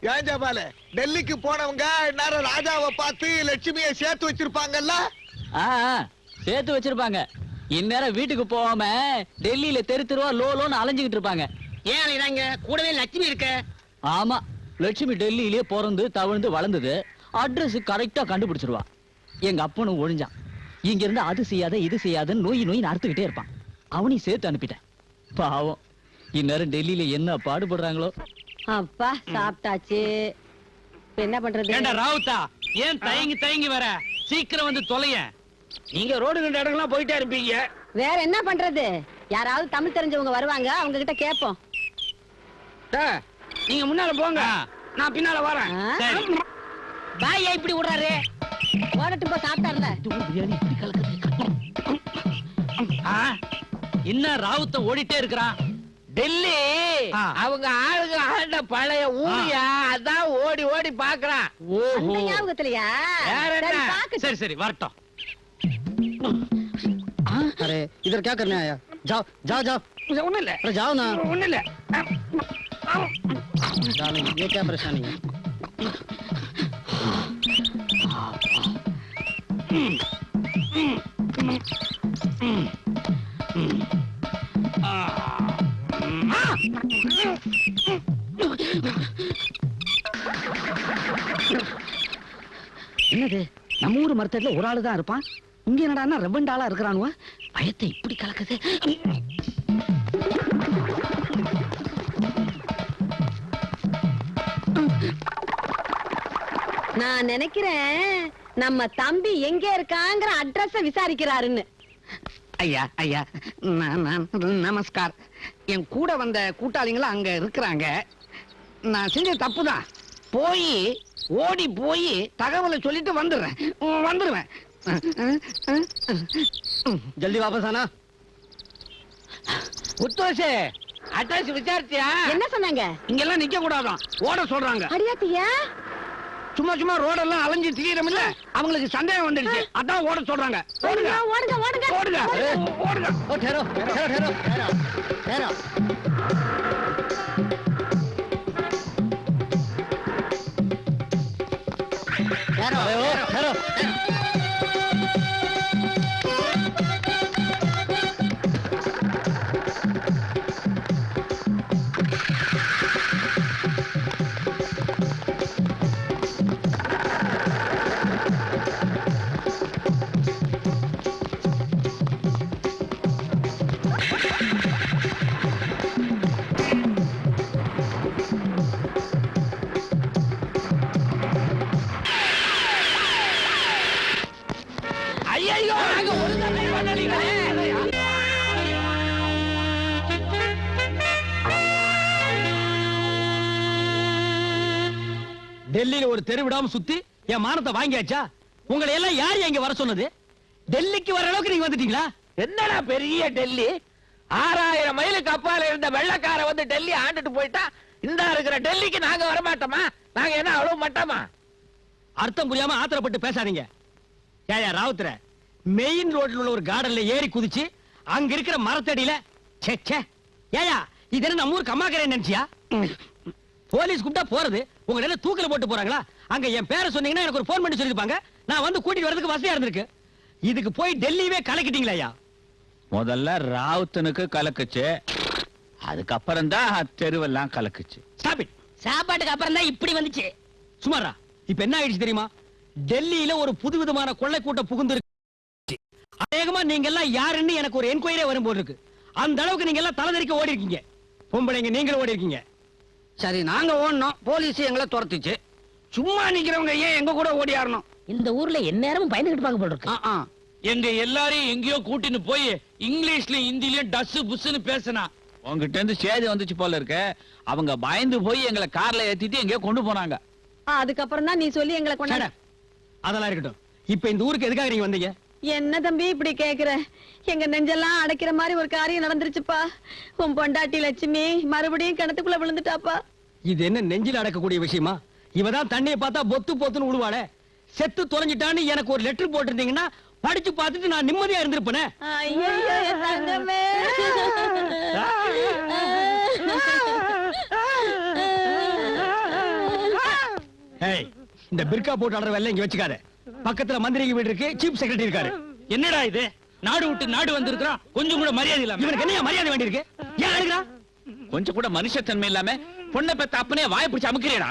ஏன் ஜபால? டெல்லிக்கு போனவங்க நேரம் ராஜாவை பார்த்து லட்சுமியை சேர்த்து வச்சிருப்பாங்கல்ல? ஆ, ஆ, சேர்த்து வச்சிருப்பாங்க. இந்நேரம் வீட்டுக்கு போகாம டெல்லியில தெரு தெருவா லோ லோன்னு அலைஞ்சுகிட்டு இருப்பாங்க. ஏன் அலைகிறாங்க கூடவே லட்சுமி இருக்க. ஆமா லட்சுமி டெல்லியிலே பிறந்து தவழ்ந்து வளர்ந்தது. அட்ரஸ் கரெக்டா கண்டுபிடிச்சிருவா. எங்க அப்பனும் ஒழிஞ்சான். இங்க இருந்து அது செய்யாத இது செய்யாதன்னு நோய் நோய் அறுத்துக்கிட்டே இருப்பான். அவனையும் சேர்த்து அனுப்பிட்டேன். பாவம். இந்நேரம் டெல்லியில என்ன பாடுபடுறாங்களோ? அப்பா சாப்பிட்டாச்சு. இப்ப என்ன பண்றது? ஏண்டா ராவுத்தா ஏன் தயங்கி தயங்கி வர? சீக்கிரம் வந்து தொலைய. நீங்க ரோடு கண்ட இடங்கள்லாம் போயிட்டே இருப்பீங்க. வேற என்ன பண்றது? யாராவது தமிழ் தெரிஞ்சவங்க வருவாங்க அவங்க கிட்ட கேட்போம் டே, நீங்க முன்னால போங்க. நான் பின்னால வரேன். பாய் இப்படி விடுறாரு ஓடட்டும் போ சாப்பிட்டார்ல. ஆ, என்ன ராவுத்த ஓடிட்டே இருக்கிறான். டெல்லி ஆ. அவங்க ஆளுங்க ஆண்ட பழைய ஊரியா அதான் ஓடி ஓடி பாக்குறான் அந்த ஞாபகத்திலயா வேற என்ன? சரி, பாக்கட்டும். சரி சரி வரட்டும் अरे इधर क्या करने आया जाओ जाओ जाओ ஒண்ணும் இல்ல अरे जाओ ना ஒண்ணும் இல்ல डार्लिंग ये क्या परेशानी है மரத்தடில ஒரு ஆளு தான் இருப்பான். இங்க என்னடான்னா ரெவண்ட் ஆளா இருக்கிறானுவ. பயத்தை இப்படி கலக்குது. நான் நினைக்கிறேன் நம்ம தம்பி எங்க இருக்காங்கிற அட்ரஸ விசாரிக்கிறாருன்னு. ஐயா ஐயா நமஸ்கார். என் கூட வந்த கூட்டாளிங்களும் அங்க இருக்கிறாங்க. நான் செஞ்ச தப்பு தான் போய் ஓடி போய் தகவலை சொல்லிட்டு வந்துடுறேன். வந்துடுவேன். ஜல்தி வாபஸ் ஆனா. உத்தோஷே அட்டாசி விசாரிச்சியா? என்ன சொன்னாங்க? இங்கெல்லாம் நிக்க கூடாதான். ஓட சொல்றாங்க. அடியாத்தியா? சும்மா சும்மா ரோடெல்லாம் அலைஞ்சு திரியறமில்ல அவங்களுக்கு சந்தேகம் வந்துடுச்சு. அதான் ஓட சொல்றாங்க. ஓடுங்க. ஓடுங்க ஓடுங்க. ஓடுங்க. ஓடுங்க. ஓ டேரோ டேரோ டேரோ டேரோ. டெல்லியில ஒரு தெரு விடாம சுத்தி என் மானத்தை வாங்கியாச்சா? உங்களை எல்லாம் யார் இங்க வர சொன்னது? டெல்லிக்கு வர அளவுக்கு நீங்க வந்துட்டீங்களா? என்னடா பெரிய டெல்லி? ஆறாயிரம் மைலுக்கு அப்பால இருந்த வெள்ளக்கார வந்து டெல்லி ஆண்டுட்டு போயிட்டா இந்த இருக்கிற டெல்லிக்கு நாங்க வர மாட்டோமா நாங்க என்ன அவ்வளவு மாட்டோமா? அர்த்தம் புரியாம ஆத்திரப்பட்டு பேசாதீங்க. ஏயா ராவுத்தர மெயின் ரோட்ல உள்ள ஒரு கார்டன்ல ஏறி குதிச்சு அங்க இருக்கிற மரத்தடியில ச்சே ஏயா இது என்ன நம்ம ஊர் கம்மாக்கரை நினைச்சியா? போலீஸ் கூப்பிட்டா போறது. உங்க என்ன தூக்கில போட்டு போறாங்களா? அங்க என் பேரை சொன்னீங்கன்னா எனக்கு ஒரு ஃபோன் பண்ணி சொல்லிருப்பாங்க. நான் வந்து கூட்டிட்டு வரதுக்கு வசதியா இருந்திருக்கு. இதுக்கு போய் டெல்லியவே கலக்கிட்டீங்களா ஐயா? முதல்ல ராவுத்தனுக்கு கலக்குச்சு. அதுக்கப்புறம் தான் தெருவெல்லாம் கலக்குச்சு. ஸ்டாப் சாப்பாட்டுக்கு அப்புறம் தான் இப்படி வந்துச்சு. சுமாரா இப்ப என்ன ஆயிடுச்சு தெரியுமா? டெல்லியில ஒரு புதுவிதமான கொள்ளை கூட்டம் புகுந்து அநேகமா நீங்க எல்லாம் யாருன்னு எனக்கு ஒரு என்கொயரே வரும் போல இருக்கு. அந்த அளவுக்கு நீங்க எல்லாம் தலைதறிக்க ஓடி இருக்கீங்க பொம்பளைங்க நீங்களும் ஓடி இருக்கீங்க சரி நாங்க ஓடணும். போலீஸ் எங்களை துரத்துச்சு. சும்மா நிக்கிறவங்க ஏன் எங்க கூட ஓடியாரணும் இந்த ஊர்ல எந்நேரமும் பயந்துகிட்டு பாக்க போல இருக்கு. எங்க எல்லாரையும் எங்கேயோ கூட்டின்னு போய் இங்கிலீஷ்லயும் ஹிந்திலயும் டஸ் புஸ்ன்னு பேசினா. உங்ககிட்ட இருந்து சேதி வந்துச்சு போல இருக்க. அவங்க பயந்து போய் எங்களை கார்ல ஏத்திட்டு எங்கேயோ கொண்டு போனாங்க. அதுக்கப்புறம் தான் நீ சொல்லி எங்களை கொண்டாட அதெல்லாம் இருக்கட்டும். இப்ப இந்த ஊருக்கு எதுக்காக நீங்க வந்தீங்க? என்ன தம்பி இப்படி கேக்குற? எங்க நெஞ்செல்லாம் அடைக்கிற மாதிரி ஒரு காரியம் நடந்துருச்சுப்பா. உன் பொண்டாட்டி லட்சுமி மறுபடியும் கிணத்துக்குள்ள விழுந்துட்டாப்பா. இது என்ன நெஞ்சில் அடக்கக்கூடிய விஷயமா? இவதான் தண்ணியை பார்த்தா பொத்து பொத்துன்னு விடுவாளே செத்து தொலைஞ்சிட்டான்னு எனக்கு ஒரு லெட்டர் போட்டிருந்தீங்கன்னா படிச்சு பார்த்துட்டு நான் நிம்மதியா இருந்திருப்பேனே. இந்த பிர்கா போட்டு ஆடுற வேலை இங்க வச்சுக்காத. பக்கத்துல மந்திரிங்க வீடு இருக்கு சீஃப் செக்ரட்டரி இருக்காரு. என்னடா இது? நாடு விட்டு நாடு வந்திருக்கிறோம் கொஞ்சம் கூட மரியாதை இல்லாம. இவனுக்கு என்ன மரியாதை வேண்டி இருக்கு ஏன் அழுகிறா? கொஞ்சம் கூட மனுஷத்தன்மை இல்லாம பொண்ணை பெத்த அப்பனே வாய பிடிச்சு அமுக்கிறேடா.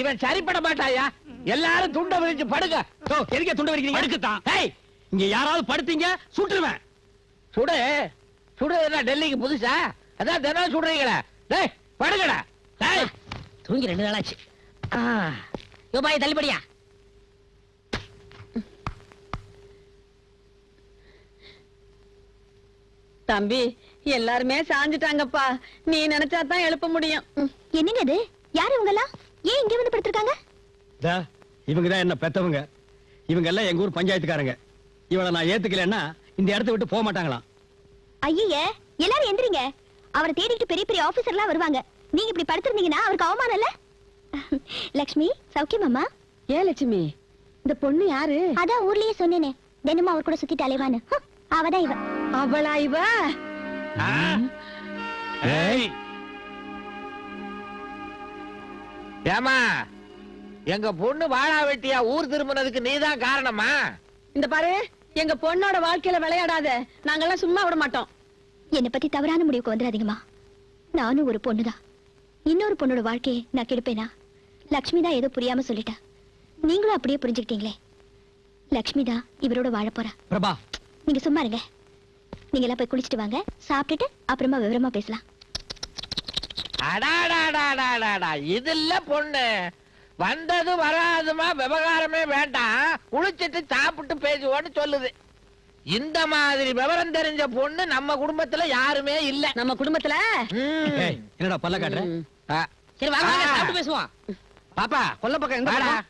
இவன் சரிப்பட மாட்டாயா? எல்லாரும் துண்ட விரிச்சு படுங்க. எதுக்கே துண்டு வரைக்கிறீங்க? படுக்கத்தான். ஏய் இங்க யாராவது படுத்தீங்க? சுட்டுருவேன். சுடு சுடு என்ன டெல்லிக்கு புதுசா? அதான் தினம் சுடுறீங்களே. டேய் படுங்கடா. டேய். தூங்கி ரெண்டு நாளாச்சு. யோபாய் தள்ளுபடியா? தம்பி எல்லாருமே சாஞ்சிட்டாங்கப்பா. நீ நினைச்சா தான் எழுப்ப முடியும். என்னங்க இது? யாரு இவங்கெல்லாம்? ஏன் இங்க வந்து படுத்திருக்காங்க? இவங்க தான் என்ன பெத்தவங்க? இவங்க எல்லாம் எங்க ஊர் பஞ்சாயத்துக்காரங்க. இவளை நான் ஏத்துக்கலைன்னா இந்த இடத்த விட்டு போக மாட்டாங்களாம். ஐயே எல்லாரும் எந்திரிங்க. அவரை தேடிட்டு பெரிய பெரிய ஆபீசர்லாம் வருவாங்க. நீங்க இப்படி படுத்திருந்தீங்கன்னா அவருக்கு அவமானம் இல்ல? லக்ஷ்மி சௌக்கியமாமா ஏன் லட்சுமி? இந்த பொண்ணு யாரு? அதான் ஊர்லயே சொன்னேனே. தினமும் அவர் கூட சுத்திட்டு அலைவான்னு. ஹம், அவதான் இவ. அவளா இவ? ஏமா எங்க பொண்ணு வாழா வெட்டியா ஊர் திரும்பினதுக்கு நீதான் காரணமா? இந்த பாரு எங்க பொண்ணோட வாழ்க்கையில விளையாடாத நாங்கெல்லாம் சும்மா விட மாட்டோம். என்னை பத்தி தவறான முடிவுக்கு வந்துடாதீங்கம்மா. நானும் ஒரு பொண்ணுதான். இன்னொரு பொண்ணோட வாழ்க்கையை நான் கெடுப்பேனா? லக்ஷ்மி தான் ஏதோ புரியாம சொல்லிட்டா. நீங்களும் அப்படியே புரிஞ்சுக்கிட்டீங்களே. லக்ஷ்மி தான் இவரோட வாழ போறா பிரபா. நீங்க சும்மா இருங்க. நீங்க எல்லாம் போய் குளிச்சிட்டு வாங்க. சாப்பிட்டுட்டு அப்புறமா விவரமா பேசலாம். அடாடாடாடாடாடா இது இல்ல பொண்ணு. வந்தது வராதுமா விவகாரமே வேண்டாம். குளிச்சிட்டு சாப்பிட்டு பேசுவோன்னு சொல்லுது. இந்த மாதிரி விவரம் தெரிஞ்ச பொண்ணு நம்ம குடும்பத்துல யாருமே இல்ல. நம்ம குடும்பத்துல? என்னடா பல்ல காட்டுற. சரி வாங்க. சாப்பிட்டு பேசுவோம். பாப்பா கொல்ல பக்கம்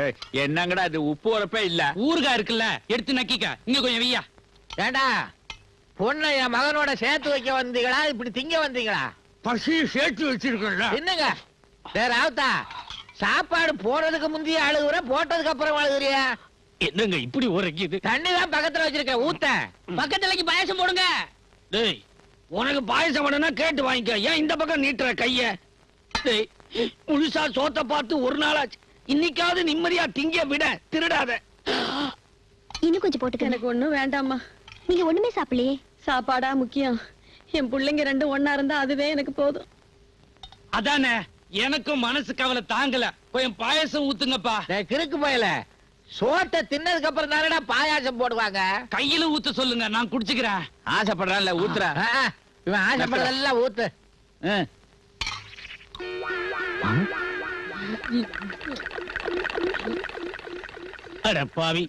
ஏய், என்னங்கடா இது உப்பு உரப்பே இல்ல. ஊறுகாய் இருக்குல்ல எடுத்து நக்கிக்க. இங்க கொஞ்சம் வெய்யா ஏண்டா? பொண்ணை என் மகனோட சேர்த்து வைக்க வந்தீங்களா? இப்படி திங்க வந்தீங்களா? பசி சேர்த்து வச்சிருக்கல என்னங்க? வேற ஆவுத்தா சாப்பாடு போறதுக்கு முந்தைய அழுகுற போட்டதுக்கு அப்புறம் அழுகுறியா? என்னங்க இப்படி உரைக்குது தண்ணி தான் பக்கத்துல வச்சிருக்க ஊத்த. பக்கத்துலக்கு பாயாசம் போடுங்க. டேய் உனக்கு பாயசம் வேணும்னா கேட்டு வாங்கிக்க. ஏன் இந்த பக்கம் நீட்டுற கைய? டேய் முழுசா சோத்த பார்த்து ஒரு நாளாச்சு. இன்னைக்காவது நிம்மதியா திங்க விட திருடாத. இன்னும் கொஞ்சம் போட்டுக்கங்க. எனக்கு ஒண்ணும் வேண்டாம்மா. நீங்க ஒண்ணுமே சாப்பிடலையே? சாப்பாடா முக்கியம். என் பிள்ளைங்க ரெண்டும் ஒண்ணா இருந்தா அதுவே எனக்கு போதும். அதானே எனக்கும் மனசு கவலை தாங்கல. கொஞ்சம் பாயசம் ஊத்துங்கப்பா. டேய், கிறுக்கு போயல. சோத்தை தின்னதுக்கு அப்புறம் தானடா பாயாசம் போடுவாங்க? கையில ஊத்த சொல்லுங்க நான் குடிச்சுக்கிறேன். ஆசைப்படுறான்ல ஊத்துறா. ஆ, ஆ, இவன் ஆசைப்படுறதெல்லாம் ஊத்து. அட பாவி.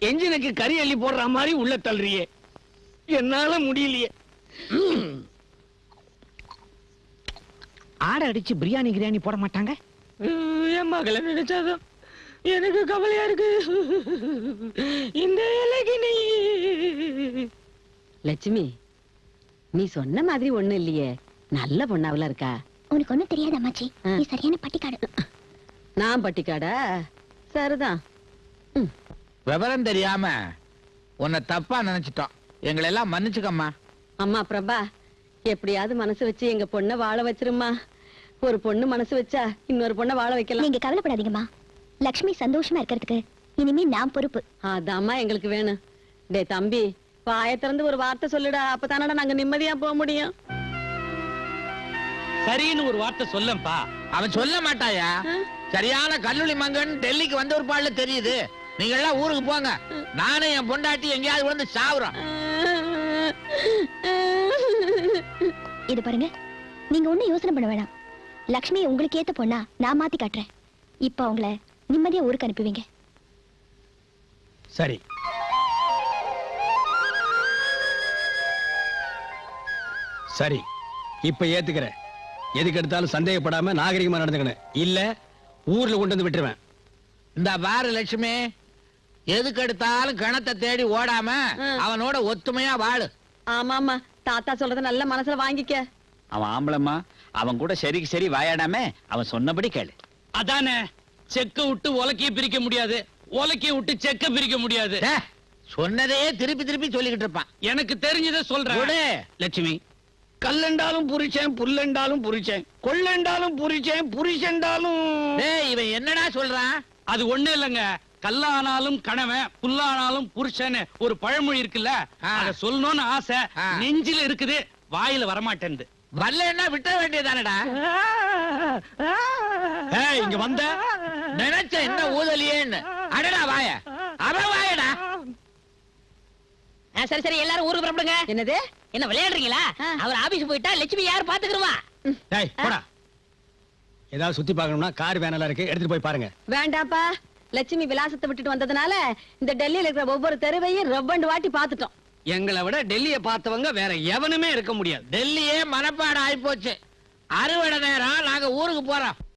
என்ஜினுக்கு கறி அள்ளி போடுற மாதிரி உள்ள தள்ளுறியே. என்னால முடியலையே. ஆடை அடிச்சு பிரியாணி கிரியாணி போட மாட்டாங்க? என் மகளை நினைச்சாதான் எனக்கு கவலையா இருக்கு. இந்த இலைக்கு நீ. லட்சுமி நீ சொன்ன மாதிரி ஒண்ணு இல்லையே. நல்ல பொண்ணாவில இருக்கா? உனக்கு ஒண்ணும் தெரியாது அம்மாச்சி. நீ சரியான பட்டிக்காடு. நான் பட்டிக்காடா? சரிதான். விவரம் தெரியாம உன்னை தப்பா நினைச்சிட்டோம். எங்களை எல்லாம் மன்னிச்சுக்கம்மா. அம்மா பிரபா எப்படியாவது மனசு வச்சு எங்க பொண்ணை வாழ வச்சிருமா ஒரு பொண்ணு மனசு வச்சா இன்னொரு பொண்ணை வாழ வைக்கலாம். நீங்க கவலைப்படாதீங்கம்மா. லக்ஷ்மி சந்தோஷமா இருக்கிறதுக்கு இனிமே நான் பொறுப்பு. அதாம்மா எங்களுக்கு வேணும். டேய் தம்பி வாயை திறந்து ஒரு வார்த்தை சொல்லுடா. அப்பதானடா நாங்க நிம்மதியா போக முடியும். சரின்னு ஒரு வார்த்தை சொல்லப்பா அவன் சொல்ல மாட்டாயா? சரியான கல்லூரி மங்கன் டெல்லிக்கு வந்த ஒரு பாடல தெரியுது. நீங்க எல்லாம் ஊருக்கு போங்க. நானும் என் பொண்டாட்டி எங்கேயாவது விழுந்து சாவுறோம். இது பாருங்க நீங்க ஒண்ணும் யோசனை பண்ண வேணாம். லக்ஷ்மி உங்களுக்கு ஏத்த பொண்ணா நான் மாத்தி காட்டுறேன். இப்ப அவங்கள நிம்மதியா ஊருக்கு அனுப்புவீங்க. சரி. சரி இப்ப ஏத்துக்கிறேன். எதுக்கு எடுத்தாலும் சந்தேகப்படாம நாகரிகமா நடந்துக்கணும். இல்ல ஊர்ல கொண்டு வந்து விட்டுருவேன். இந்த பாரு லட்சுமி. எதுக்கு எடுத்தாலும் கிணத்தை தேடி ஓடாம அவனோட ஒத்துமையா வாழு. ஆமாமா தாத்தா சொல்றத நல்ல மனசுல வாங்கிக்க. அவன் ஆம்பளம்மா அவன் கூட சரிக்கு சரி வாயாடாம அவன் சொன்னபடி கேளு. அதானே செக்க விட்டு உலக்கைய பிரிக்க முடியாது. உலக்கைய விட்டு செக்க பிரிக்க முடியாது. சொன்னதையே திருப்பி திருப்பி சொல்லிக்கிட்டு இருப்பான். எனக்கு தெரிஞ்சதை. சொல்றேன் லட்சுமி. கல்லண்டாலும் புரிச்சேன் புல்லண்டாலும் புரிச்சேன். கொள்ளண்டாலும் புரிச்சேன் புரிச்சண்டாலும் டேய் இவன் என்னடா சொல்றான்? அது ஒண்ணு இல்லைங்க. கல்லானாலும் கணவன் புல்லானாலும் புருஷன்னு ஒரு பழமொழி இருக்குல்ல. அத சொல்லணும்னு ஆசை. நெஞ்சில இருக்குது வாயில வரமாட்டேன்து வரலன்னா விட்ட வேண்டியதானடா இங்க வந்த. நினைச்ச என்ன ஊதலியேன்னு. அடடா வாய. அவன் வாயடா. சரி சரி எல்லாரும் ஊருக்கு புறப்படுங்க. என்னது? என்ன விளையாடுறீங்களா. அவர் ஆபீஸ் போயிட்டா லட்சுமி யார் போடா. ஏதாவது சுத்தி பார்க்கணும்னா கார் வேனெல்லாம் இருக்கு எடுத்துட்டு போய் பாருங்க. வேண்டாப்பா லட்சுமி விலாசத்தை விட்டுட்டு வந்ததுனால இந்த டெல்லியில இருக்கிற ஒவ்வொரு தெருவையும் ரெவ்வண்டு வாட்டி பாத்துட்டோம் எங்களை விட டெல்லியை பார்த்தவங்க வேற எவனுமே இருக்க முடியாது. டெல்லியே மனப்பாடம் ஆயிப்போச்சு அறுவடை நேரம் நாங்க ஊருக்கு போறோம்.